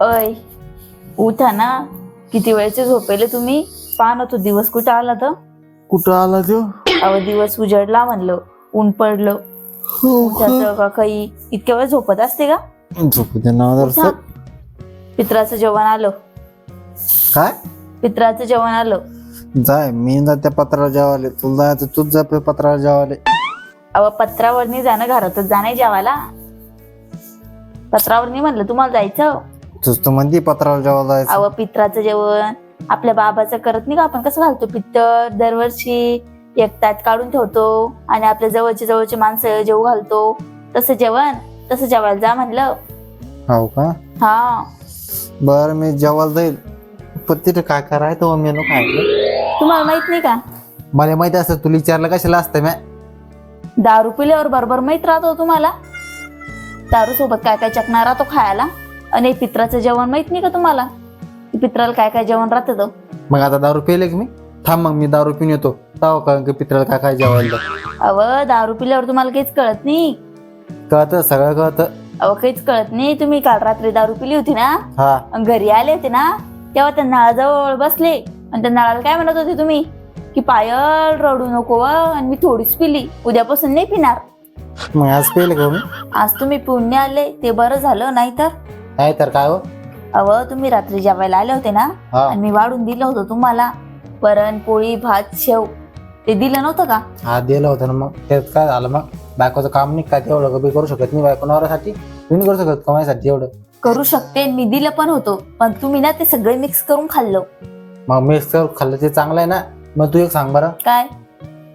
अय उठा ना. किती वेळचे झोपेले तुम्ही? पाहा ना तो दिवस कुठं आला तर. कुठं आला तो? अहो दिवस उजडला म्हणलं. ऊन पडलं. उठाचं का? काही इतक्या वेळ झोपत असते का? झोपू दे ना. जरासं. पित्राचं जेवण आलं. काय? पित्राचं जेवण आलं. जाय मी जा त्या पत्राला जेवाले तुला जायचं तूच जा पत्राला जेवाले अव पत्रावरनी जाणं घरातच जाणं जेवायला. पत्रावरनी म्हणलं तुम्हाला जायचं? तूच तर म्हणती पत्राला जायचं. अव पित्राचं जेवण आपल्या बाबाचं करत नाही का आपण? कसं घालतो? पित्तर दरवर्षी एक ताट काढून ठेवतो आणि आपल्या जवळचे जवळचे माणसं जेव घालतो. तसं जेवण तसं जेवायला जा म्हणलं. हो का? हा. बरं मी जेवायला जाईल. पण तिथे काय करायचं मेनू काय? तुम्हाला माहीत नाही का? मला माहिती असतं तुला विचारलं कशाला असतं मॅ दारू पिल्यावर बरोबर माहीत राहतो तुम्हाला. दारू सोबत काय काय चकणार राहतो खायला? आणि पित्राचं जेवण माहीत नाही का तुम्हाला? पित्राला काय काय जेवण राहतं तो? मग आता दारू पिले की मी? थांब मग मी दारू पिऊन येतो. ताव का की पित्राला काय काय जेवायला द्या. अव दारू पिल्यावर तुम्हाला काहीच कळत नाही? कळतं सगळं कळतं. अव काहीच कळत नाही. तुम्ही काल रात्री दारू पिली होती ना? हा. अन घरी आले होते ना? तेव्हा त्या नळाजवळ बसले. आणि त्या नळाला काय म्हणत होते तुम्ही? की पायल रडू नको व आणि मी थोडीच पिली. उद्यापासून नाही पिणार. मग आज पिले का मी? आज तुम्ही पुण्य आले ते बरं झालं नाही तर काय तर काय हो? अव तुम्ही रात्री जेवायला आले होते ना? हा. आणि मी वाढून दिलं होतं तुम्हाला. वरण पोळी भात शेव. ते दिलं नव्हतं का? हा दिलं होतं ना मग. त्यात काय झालं मग? बायकोचं काम नाही काय तेवढं? कमी करू शकत नाही बायको नवऱ्यासाठी? तुम्ही करू शकत कमाईसाठी एवढं? करू शकते मी दिलं पण होतं. पण तुम्ही ना ते सगळे मिक्स करून खाल्लं. मग मिक्स कर खाल्लं ते चांगलं आहे ना? मग तू एक सांग बरं. काय?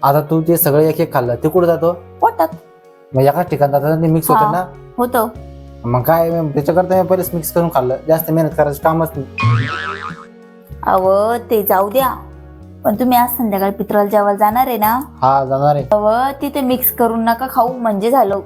आता तू ते सगळं एक एक खाल्लं ते कुठं जातो? पोटात. मग एकाच ठिकाणी जातात ते मिक्स हा. होतं ना? होतं. मग काय त्याच्याकरता मी पहिलेच मिक्स करून खाल्लं. जास्त मेहनत करायचं कामच नाही. अव ते जाऊ द्या. पण तुम्ही आज संध्याकाळी पित्राला जेवायला जाणार आहे ना? हा जाणार आहे. अव तिथे मिक्स करून नका खाऊ. म्हणजे झालं.